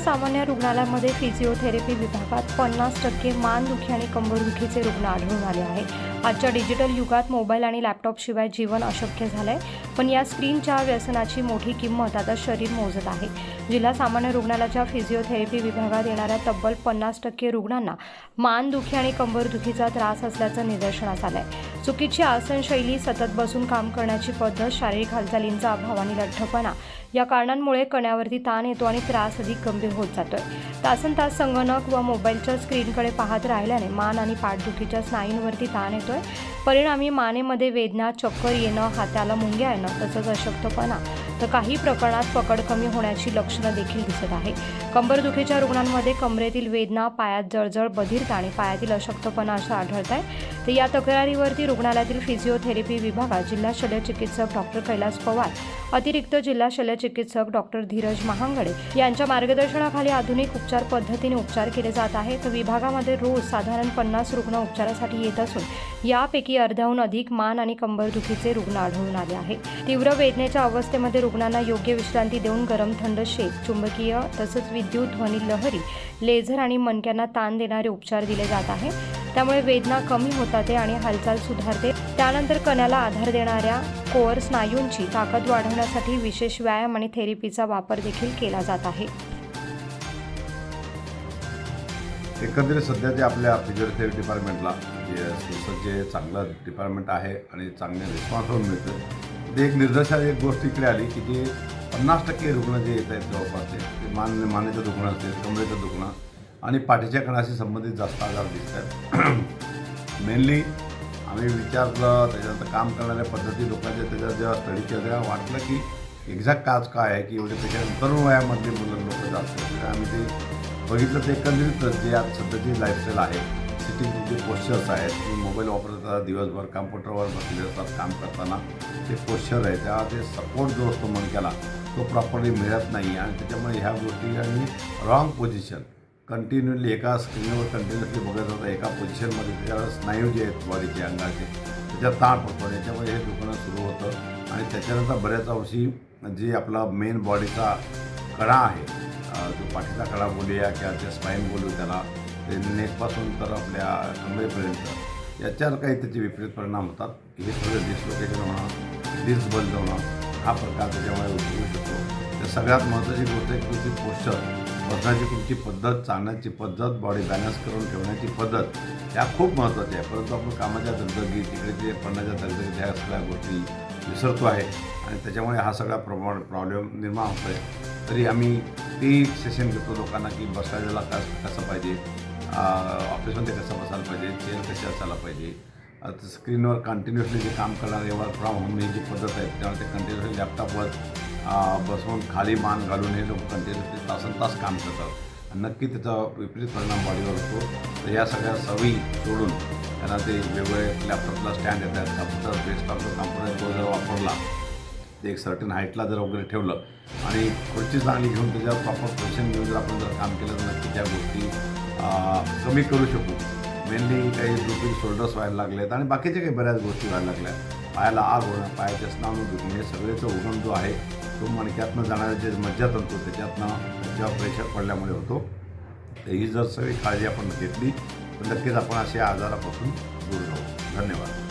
सामान्य रुग्णालयामध्ये फिजिओथेरपी विभागात पन्नास टक्के मानदुखी आणि कंबरदुखीचे रुग्ण आढळून आले आहे आजच्या डिजिटल युगात मोबाईल आणि लॅपटॉपशिवाय जीवन अशक्य झालंय. पण या स्क्रीनच्या व्यसनाची मोठी किंमत आता शरीर मोजत आहे. जिल्हा सामान्य रुग्णालयाच्या फिजिओथेरपी विभागात येणाऱ्या तब्बल पन्नास टक्के रुग्णांना मानदुखी आणि कंबरदुखीचा त्रास असल्याचं निदर्शनास आलंय. चुकीची आसनशैली सतत बसून काम करण्याची पद्धत शारीरिक हालचालींचा अभाव आणि लठ्ठपणा या कारणांमुळे कण्यावरती ताण येतो आणि त्रास अधिक गंभीर होत जातोय. तासन तास संगणक व मोबाईलच्या स्क्रीनकडे पाहत राहिल्याने मान आणि पाठदुखीच्या स्नायूंवरती ताण येतो येतोय परिणामी मानेमध्ये वेदना चक्कर येणं हाताला मुंग्या येणं तसंच अशक्तपणा. तर काही प्रकरणात पकड कमी होण्याची लक्षणं देखील दिसत आहे. कंबरदुखीच्या रुग्णांमध्ये कमरेतील वेदना पायात जळजळ बधिरता आणि पायातील अशक्तपणा असं आढळत आहे तर या तक्रारीवरती रुग्णालयातील फिजिओथेरपी विभागात जिल्हा शल्यचिकित्सक डॉक्टर कैलास पवार अतिरिक्त जिल्हा शल्यचिकित्सक डॉक्टर धीरज महांगडे यांच्या मार्गदर्शनाखाली आधुनिक उपचार पद्धतीने उपचार केले जात आहे तर विभागामध्ये रोज साधारण पन्नास रुग्ण उपचारासाठी येत असून यापैकी अर्ध्याहून अधिक मान आणि कंबरदुखीचे रुग्ण आढळून आले आहे तीव्र वेदनेच्या अवस्थेमध्ये रुग्णांना योग्य विश्रांती देऊन गरम थंड शेक चुंबकीय तसंच विद्युत ध्वनी लहरी लेझर आणि मणक्यांना ताण देणारे उपचार दिले जात आहे त्यामुळे वेदना कमी होतात आणि हालचाल सुधारते. त्यानंतर कण्याला आधार देणाऱ्या कोअर स्नायूंची ताकद वाढवण्यासाठी विशेष व्यायाम आणि थेरपीचा वापर देखील केला जात आहे. एकंदरीत सध्या जे आपल्या फिजिओथेरपी डिपार्टमेंटला जे सुसज्ज चांगलं डिपार्टमेंट आहे आणि चांगले रिस्पॉन्स मिळतं ते एक निर्देश एक गोष्ट इकडे आली की जे पन्नास टक्के रुग्ण जे येत आहेत जवळपास ते ते मान मानेचं दुखणं असेल कमरेचं दुखणं आणि पाठीच्या कणाशी संबंधित जास्त आजार दिसत आहेत. मेनली आम्ही विचारलं त्याच्यानंतर काम करणाऱ्या पद्धती लोकांच्या त्याच्यात जेव्हा स्टडी केलं तेव्हा वाटलं की एक्झॅक्ट काज काय आहे की एवढे पेक्षा तरुण वयामधली मुलं लोक जास्त आम्ही ते बघितलं ते एकंदरीतच जे आज सध्याची लाईफस्टाईल आहे सिटिंग जे पोश्चर्स आहेत तुम्ही मोबाईल वापरतात दिवसभर कम्प्युटरवर बसले असतात काम करताना ते पोश्चर आहे तेव्हा ते सपोर्ट जो असतो मणक्याला तो प्रॉपरली मिळत नाही. आणि त्याच्यामुळे ह्या गोष्टी आणि रॉंग पोझिशन कंटिन्युअली एका स्क्रीनवर कंटिन्युअसली बघत होता. एका पोझिशनमध्ये त्याला स्नायू जे आहेत बॉडीचे अंगाचे त्याच्यात ताण होतो आणि त्याच्यामुळे हे दुखणं सुरू होतं. आणि त्याच्यानंतर बऱ्याच अंशी जे आपला मेन बॉडीचा कडा आहे जो पाठीचा कडा बोलूया किंवा ते स्पाईन बोलू त्याला ते नेकपासून तर आपल्या कमरेपर्यंत याच्यावर काही त्याचे विपरीत परिणाम होतात. हे थोडं डिसलोकेशन होणं डिस्बल्ड होणं हा प्रकार त्याच्यामुळे उद्भवू शकतो. तर सगळ्यात महत्त्वाची गोष्ट आहे की तुमची बसण्याची तुमची पद्धत चालण्याची पद्धत बॉडी बॅलन्स करून ठेवण्याची पद्धत ह्या खूप महत्त्वाच्या आहे. परंतु आपण कामाच्या दगदगी तिकडे ते पडण्याच्या दगदगी ह्या सगळ्या गोष्टी विसरतो आहे. आणि त्याच्यामुळे हा सगळा प्रमाण प्रॉब्लेम निर्माण होतो आहे तरी आम्ही ते सेशन घेतो लोकांना की बसायला कस कसं पाहिजे? ऑफिसमध्ये कसं बसायला पाहिजे? चेअर कशी असायला पाहिजे? आता स्क्रीनवर कंटिन्युअसली जे काम करणारे वर्क फ्रॉम होम ही जी पद्धत आहे त्यामुळे ते कंटिन्युअसली लॅपटॉपवर बसवून खाली मान घालून हे लोक कंटिन्युअसली तासन तास काम करतात. आणि नक्की त्याचा विपरीत परिणाम वाढीवर होतो. तर या सगळ्या सवयी सोडून त्यांना ते वेगवेगळे लॅपटॉपला स्टँड येतात. कम्प्युटर डेस्कटॉपचा कम्प्युटर तो जर वापरला ते एक सर्टन हाईटला जर वगैरे ठेवलं आणि खुर्ची चांगली घेऊन त्याच्यावर प्रॉपर पोझिशन घेऊन जर आपण जर काम केलं तर नक्की त्या गोष्टी कमी करू शकू. मेनली काही दुखी शोल्डर्स व्हायला आहेत आणि बाकीच्या काही बऱ्याच गोष्टी व्हायला लागल्या पायाला आग होणं पायाच्या स्नान दुखणे हे सगळेचा उगम जो आहे तो त्यातनं जाणाऱ्या जे मज्जातंतू त्याच्यातनं त्याच्यावर प्रेशर पडल्यामुळे होतो. तर ही जर सगळी काळजी आपण घेतली तर नक्कीच आपण अशा आजारापासून दूर राहू. धन्यवाद.